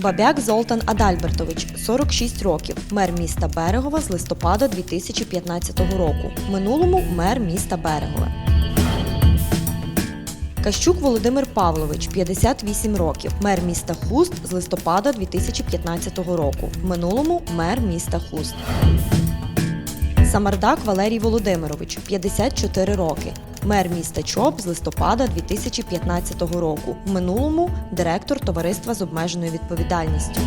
Бабяк Золтан Адальбертович, 46 років, мер міста Берегова з листопада 2015 року. Минулому мер міста Берегове. Кащук Володимир Павлович, 58 років, мер міста Хуст з листопада 2015 року. Минулому мер міста Хуст. Самардак Валерій Володимирович, 54 роки, мер міста Чоп з листопада 2015 року. В минулому директор товариства з обмеженою відповідальністю.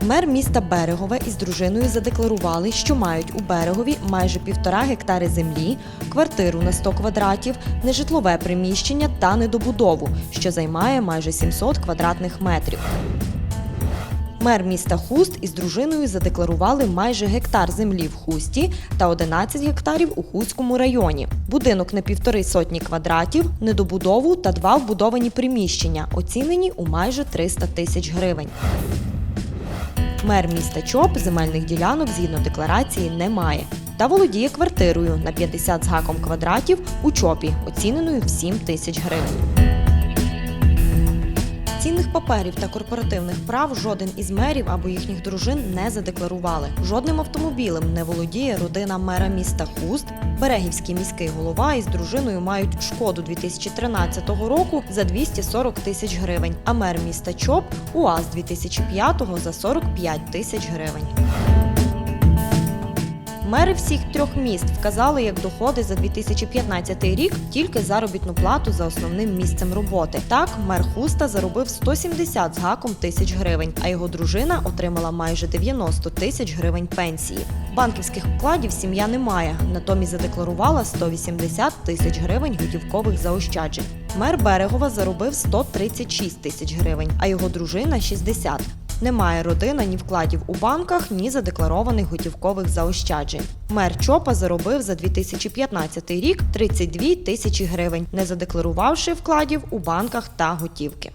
Мер міста Берегове із дружиною задекларували, що мають у берегові майже півтора гектари землі, квартиру на 100 квадратів, нежитлове приміщення та недобудову, що займає майже 700 квадратних метрів. Мер міста Хуст із дружиною задекларували майже гектар землі в Хусті та 11 гектарів у Хустському районі. Будинок на півтори сотні квадратів, недобудову та два вбудовані приміщення, оцінені у майже 300 тисяч гривень. Мер міста Чоп земельних ділянок згідно декларації не має та володіє квартирою на 50 з гаком квадратів у Чопі, оціненою в 7 тисяч гривень. Цінних паперів та корпоративних прав жоден із мерів або їхніх дружин не задекларували. Жодним автомобілем не володіє родина мера міста Хуст. Берегівський міський голова із дружиною мають шкоду 2013 року за 240 тисяч гривень, а мер міста Чоп УАЗ 2005 за 45 тисяч гривень. Мери всіх трьох міст вказали як доходи за 2015 рік тільки заробітну плату за основним місцем роботи. Так, мер Хуста заробив 170 з гаком тисяч гривень, а його дружина отримала майже 90 тисяч гривень пенсії. Банківських вкладів сім'я не має, натомість задекларувала 180 тисяч гривень готівкових заощаджень. Мер Берегова заробив 136 тисяч гривень, а його дружина 60. Немає родина ні вкладів у банках, ні задекларованих готівкових заощаджень. Мер Чопа заробив за 2015 рік 32 тисячі гривень, не задекларувавши вкладів у банках та готівки.